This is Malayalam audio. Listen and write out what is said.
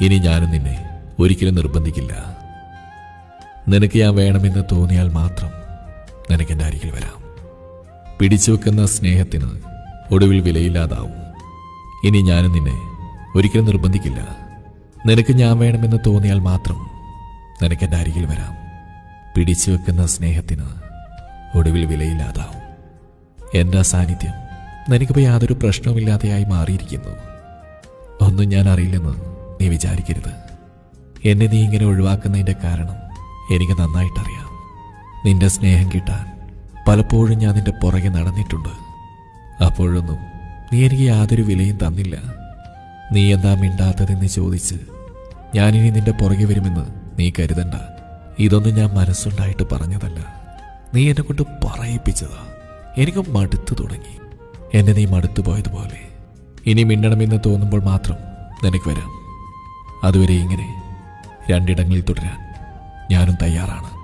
ഇനി ഞാനും നിന്നെ ഒരിക്കലും നിർബന്ധിക്കില്ല. നിനക്ക് ഞാൻ വേണമെന്ന് തോന്നിയാൽ മാത്രം നിനക്ക് എന്റെ അരികിൽ വരാം. പിടിച്ചു വെക്കുന്ന സ്നേഹത്തിന് ഒടുവിൽ വിലയില്ലാതാവും. ഇനി ഞാനും നിന്നെ ഒരിക്കലും നിർബന്ധിക്കില്ല. നിനക്ക് ഞാൻ വേണമെന്ന് തോന്നിയാൽ മാത്രം നിനക്ക് എന്റെ അരികിൽ വരാം. പിടിച്ചു വെക്കുന്ന സ്നേഹത്തിന് ഒടുവിൽ വിലയില്ലാതാവും. എന്റെ സാന്നിധ്യം നിനക്കിപ്പോൾ യാതൊരു പ്രശ്നവുമില്ലാതെയായി മാറിയിരിക്കുന്നു. ഒന്നും ഞാൻ അറിയില്ലെന്ന് നീ വിചാരിക്കരുത്. എന്നെ നീ ഇങ്ങനെ ഒഴിവാക്കുന്നതിന്റെ കാരണം എനിക്ക് നന്നായിട്ടറിയാം. നിന്റെ സ്നേഹം കിട്ടാൻ പലപ്പോഴും ഞാൻ നിന്റെ പുറകെ നടന്നിട്ടുണ്ട്. അപ്പോഴൊന്നും നീ എനിക്ക് യാതൊരു വിലയും തന്നില്ല. നീ എന്താ മിണ്ടാത്തതെന്ന് ചോദിച്ച് ഞാനിനി നിന്റെ പുറകെ വരുമെന്ന് നീ കരുതണ്ട. ഇതൊന്നും ഞാൻ മനസ്സുണ്ടായിട്ട് പറഞ്ഞതല്ല. നീ എന്നെ കൊണ്ട് പറയിപ്പിച്ചതാ. എനിക്ക് മടുത്തു തുടങ്ങി. എന്നെ നീ മടുത്തു പോയതുപോലെ ഇനി മിണ്ടണമെന്ന് തോന്നുമ്പോൾ മാത്രം നിനക്ക് വരാം. അതുവരെ ഇങ്ങനെ രണ്ടിടങ്ങളിൽ തുടരാൻ ഞാനും തയ്യാറാണ്.